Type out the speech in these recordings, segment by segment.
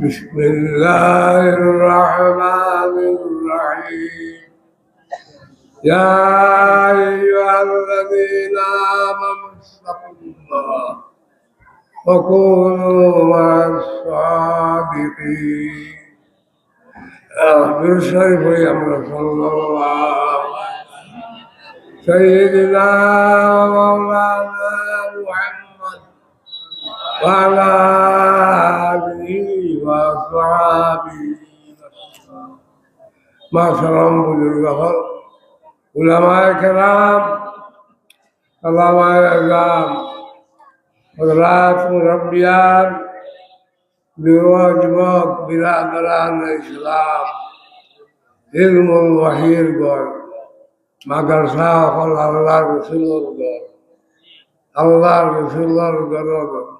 بسم الله الرحمن الرحيم يا أيها الذين آمنوا اتقوا الله وكونوا مع الصادقين أخبر شريف يا صلى الله سيدنا ومولانا محمد وعلى آله وأصحابه محترم بزرگوار علماء کرام علامہ اعظام حضرات مربیان بیوہ جمعک برادران اسلام علم الوحیر گوڑ مگر صاحب اللہ رسول گوڑ اللہ رسول گوڑ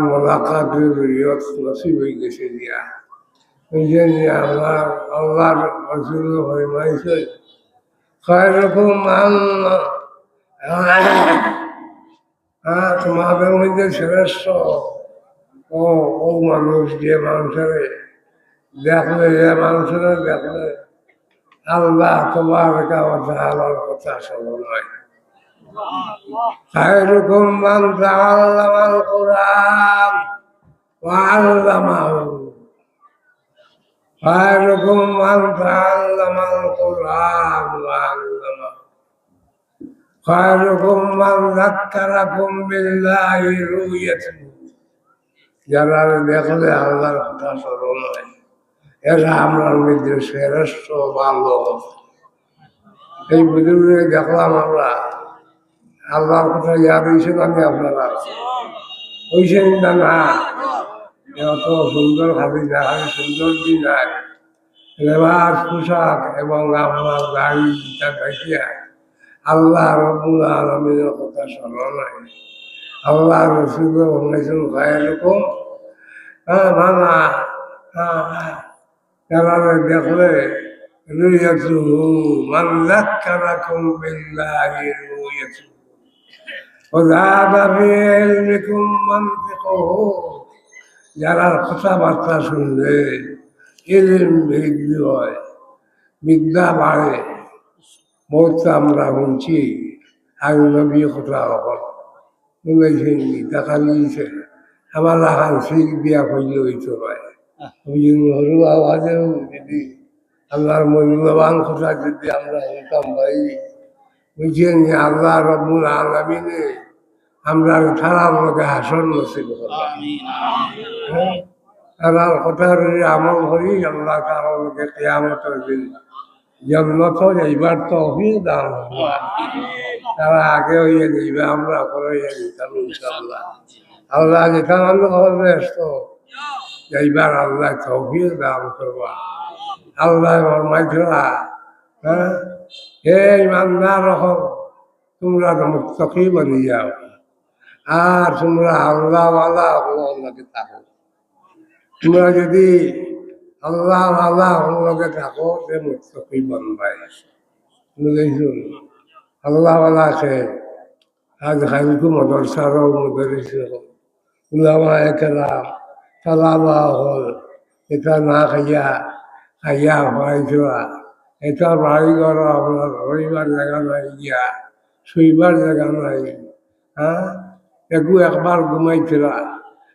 মোলাকাতের রিয়ত নসিব হয়ে গেছে দিয়া এই জন্য আল্লাহ আল্লাহর রসুল ফরমাইছে খয়রকুম তোমাদের মধ্যে শ্রেষ্ঠ ও ও মানুষ যে মানুষের দেখলে যে মানুষের দেখলে আল্লাহ তোমার আল্লাহর কথা শোনো নয় خيركم من تعلم القرآن وعلمه خيركم من تعلم القرآن وعلمه خيركم من ذكركم بالله رؤيته যারা দেখলে আল্লাহর কথা স্মরণ হয় এরা আমরার মধ্যে শ্রেষ্ঠ ভালো এই বুজুর্গে দেখলাম আমরা আল্লাহর কথা ইয়াদ হয়েছেন আমি আপনারা? হয়েছেন না না? এত সুন্দর খাবি দেখায় সুন্দর দিন নাই লেবাস পোশাক এবং আপনার গাড়ি দেখিয়া আল্লাহ রবুল আলমীর কথা স্মরণ হয় আল্লাহ রসুল বানাইছেন খায় এরকম? হ্যাঁ না না যারা দেখলে রুইয়াতু মান যাক্কারাকুম বিল্লাহি রুইয়াতু وذهب في علمكم منطقه যারা কথাবার্তা শুনলে ইলিম বৃদ্ধি হয় বিদ্যা বাড়ে বহুত আমরা শুনছি আগে নবী কথা হল শুনেছেন দেখা নিয়েছে আমার লাখান শিখ বিয়া করলে হইতে হয় ওই জন্য হরু আওয়াজেও যদি আল্লাহর মূল্যবান কথা যদি আমরা শুনতাম ভাই বুঝছেন আল্লাহ রব্বুল আলমিনে আমরা তারার লোকে হাসন নসিব হ্যাঁ? তারার কথার আমল করি আল্লাহ তারার লোকে কেয়ামতের দিন জন্মত যাইবার তো দান হব। তারা আগে হইয়া যাইবে আমরা পরে হইয়া যেতাম ইনশাল্লাহ আল্লাহ যেতাম আমরা ব্যস্ত যাইবার আল্লাহ তৌফিক দান করবা আল্লাহ ফরমাইছিলা হ্যাঁ? হে ইমানদার রকম তোমরা মুক্তকি বনি যাও। আর তোমরা আল্লাহ আল্লাহ আল্লাহকে থাকো। তোমরা যদি আল্লাহ আল্লাহ, আল্লাহকে থাকো, সে মুক্তকি বনবাই। বুঝেছুন আল্লাহ আল্লাহকে আজ খাইকু মদরসারও মদরিস উলামা একরাম তালাবা হল এটা না খাইয়া খাইয়া হওয়াইছোয়া এটা বাড়ি ঘর, আপনার রবিবার জায়গা নাই গিয়া শুইবার জায়গা নাই। হ্যাঁ? একু একবার ঘুমাইছিলা,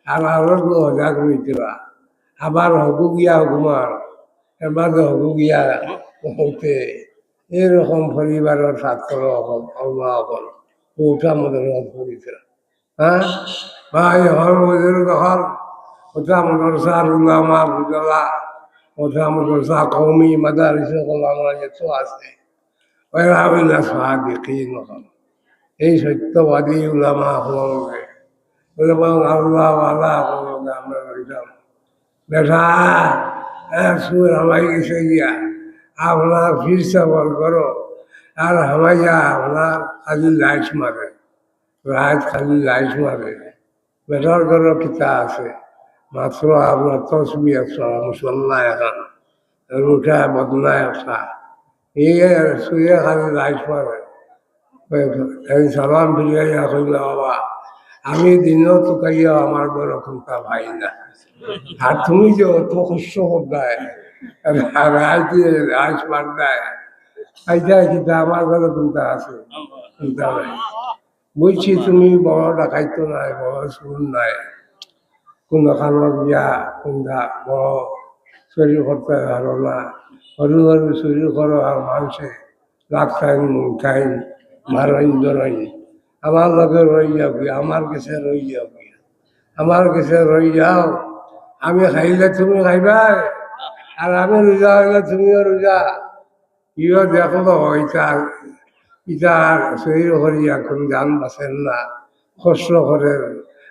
আর আরও হজা ঘুমাইছিলা আবার হকু গিয়া ঘুমার এবার হকু গিয়া হইতে এরকম পরিবারের ছাত্র হল। ওটা আমাদের করেছিল হ্যাঁ ভাই হল ওদের হল ওটা আমাদের সার উলামা বুজলা যেত আছে ওরা হইল সাদিকিন হল এই সত্যবাদী উলামা হলকে বলে বরং আল্লাহ আল্লাহ হলকে আমরা রইলাম বেটা হ্যাঁ সুর হামাই গেছে গিয়া আপনার ফির সফর করো আর হামাইয়া আপনার খালি লাইট মারে রাত খালি লাইট মারে বেটার করো কিতা আছে। মাত্র আপনার তসবি একটা মুসল্লা এখন রুটা বদনায় একটা এই শুয়ে খালি লাইট মারে, এই সালাম ফিরিয়া কইল বাবা, আমি দিনও তো কাইয়া আমার বড় কোনটা ভাই না। আর তুমি যে অত কষ্ট করদায় রাইতে রাইস মারদায় আইটা কিন্তু আমার ঘরে কোনটা আছে বলছি তুমি বড় ডাকাইতো নাই, বড় সুর নাই। কোন খানত গিয়া কোনটা বড় চুরি করতে পারো না। সরু সরু চুরি করো আর মানুষে লাগতাইন মুখাইন মারাইন ধরাইন আমার লগে রই যাবি আমার কাছে রই যাবি আমার কাছে রই যাও আমি খাইলে তুমি খাইবা। আর আমি রোজা হইলে তুমিও রোজা ইও দেখো ইটা ইটা শরীর করি এখন গান বাসেন না, কষ্ট করে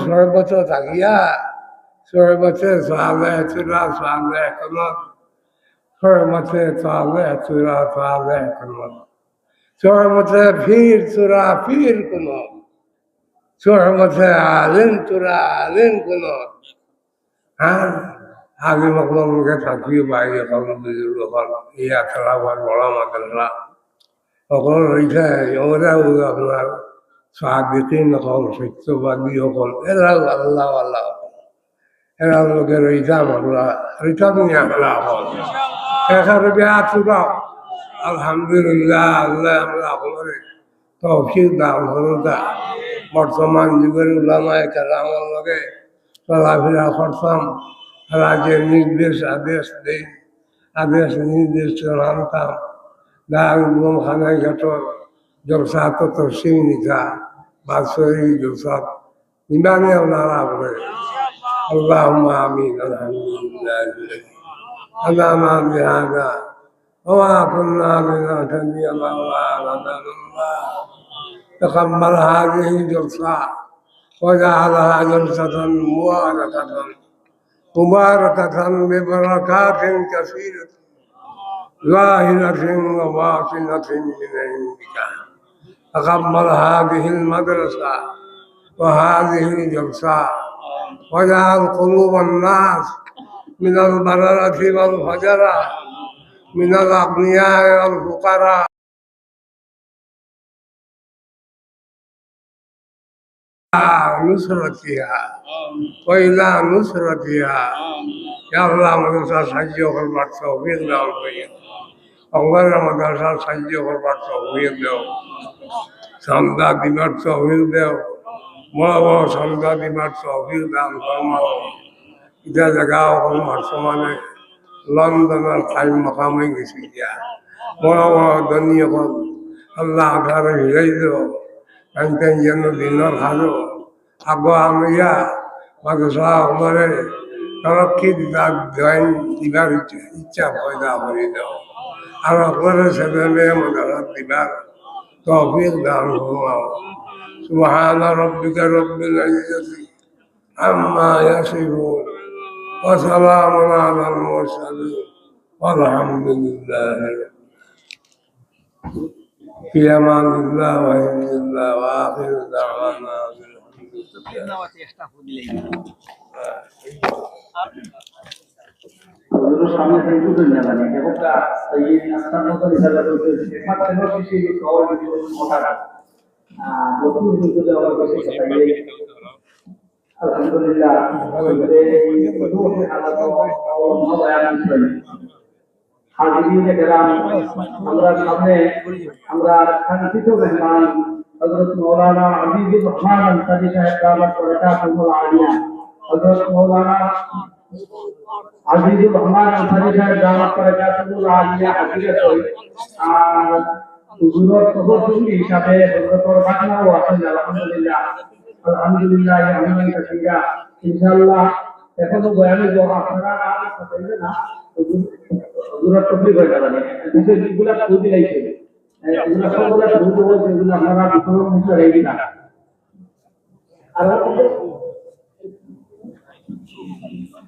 ছয় বছর থাকিয়া বছর সালে চূড়া সালে এখনও বছর সালে চূড়া সালে এখনও বছর ফির চূড়া ফির কোন বছর আলেন চূড়া আলেন কোন হ্যাঁ ইয়া খেলা বড় মাদ্রাসা সকল রয়েছে ওরা আপনার সাহাবিকিন হল, সত্যবাদী হল এরাও আল্লাহ আল্লাহ এরা লোকের আমরা রইতাম নিয়ে হল। এখানে আলহামদুলিল্লাহ, আল্লাহ আমরা আপনার তৌফিক দান হলতা বর্তমান যুগের উলামায় কেরামের লগে চলাফেরা করতাম। রাজ্যের নির্দেশ, আদেশ দেই, আদেশ নির্দেশ মানতাম দারুল খানায় ঘাটর جلسات الترسيم نساء باسوري جلسات لمن يغنى اللهم آمين الحمد لله. الذي هدانا بهذا وما كنا لنهتدي لولا هدانا الله تقبل هذه الجلسة وجعلها جلسة مباركة. مباركة ببركات كثيرة. ظاهرة وباطنة من عندك تقبل هذه المدرسة وهذه الجلسة واجعل قلوب الناس من البررة والفجرة من الأغنياء والفقراء نصرتها وإلى نصرتها يا الله مدرسة সাহায্য করবার তৌফিক দাও করিয়া অঙ্গনের মাদ্রাসা সাহায্য করবার তৌফিক দাও দাও বড় বড় সন্ধ্যা দিবার তৌফিক দান ফরমাও এটা জায়গা এখন বর্তমানে লন্ডনের ঠাই মকাম গেছে গিয়া বড় বড় ধনী এখন আল্লাহ আধারে হিরাই দেব কানতেন যেন দিনের খালো আগো আমরা মাদ্রাসা আমারে তরক্কি দিবার জয়েন দিবার ইচ্ছা ইচ্ছা পয়দা করে দাও। আর আপনারা ছেলে মেয়ে মাদ্রাসা توفيق له الله سبحان ربك رب العزة عما يصفون وسلام على المرسلين والحمد لله في أمان الله وإن الله وآخر دعوانا بالحمد لله. হুজুরের সামনে থেকে দুজন জানানি এবং এই আস্থার মতো হিসাবে চলছে মাত্র বেশি কওয়ার কিছু মোটা নতুন কিছু দেওয়ার কিছু চাইলে আলহামদুলিল্লাহ আমরা সামনে আমরা আজিজুর রহমান আনসারী সাহেব করে জাতীয় আলিয়া হাজিরা আর হুজুরের সহযোগী হিসাবে আছেন, আলহামদুলিল্লাহ। আলহামদুলিল্লাহ আমিন ইনশাআল্লাহ, এখনও বয়ানে আপনারা আর না। হুজুরের হয়ে বিশেষ যেগুলা খুঁজি লাইছে এগুলা সবগুলা বলছে এগুলো আপনারা বিতরণ না। আর